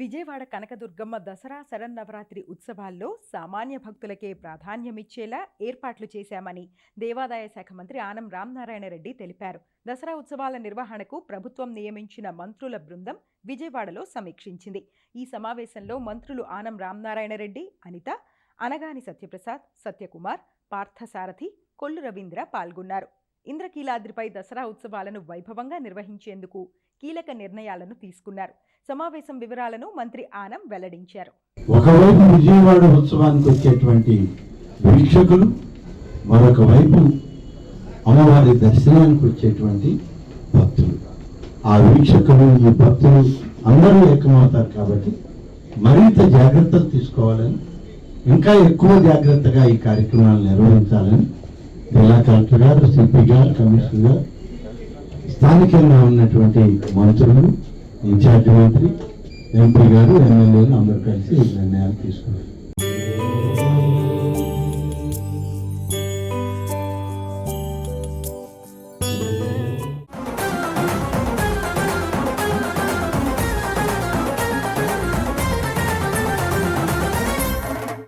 విజయవాడ కనకదుర్గమ్మ దసరా శరన్నవరాత్రి ఉత్సవాల్లో సామాన్య భక్తులకే ప్రాధాన్యమిచ్చేలా ఏర్పాట్లు చేశామని దేవాదాయ శాఖ మంత్రి ఆనం రామనారాయణ రెడ్డి తెలిపారు. దసరా ఉత్సవాల నిర్వహణకు ప్రభుత్వం నియమించిన మంత్రుల బృందం విజయవాడలో సమీక్షించింది. ఈ సమావేశంలో మంత్రులు ఆనం రామనారాయణ రెడ్డి అనిత అనగాని సత్యప్రసాద్ సత్యకుమార్ పార్థసారథి కొల్లు రవీంద్ర పాల్గొన్నారు. ఇంద్రకీలాద్రిపై దసరా ఉత్సవాలను వైభవంగా నిర్వహించేందుకు కీలక నిర్ణయాలను తీసుకున్నారు. సమావేశం వివరాలను మంత్రి ఆనం వెల్లడించారు. ఒకవైపు విజయవాడ ఉత్సవానికి వచ్చేటువంటి వీక్షకులు మరొక వైపు అమ్మవారి దర్శనానికి వచ్చేటువంటి భక్తులు. ఆ వీక్షకులు ఈ భక్తులు అందరూ ఏకమవుతారు కాబట్టి మరింత జాగ్రత్తలు తీసుకోవాలని ఇంకా ఎక్కువ జాగ్రత్తగా ఈ కార్యక్రమాలు నిర్వహించాలని కలెక్టర్ గారు సిపి గారు కమిషనర్. గారు స్థానికంగా ఉన్నటువంటి మంత్రులు ఇన్ఛార్జ్ మంత్రి ఎంపీ గారు ఎమ్మెల్యేలు అందరూ కలిసి నిర్ణయాలు తీసుకున్నారు.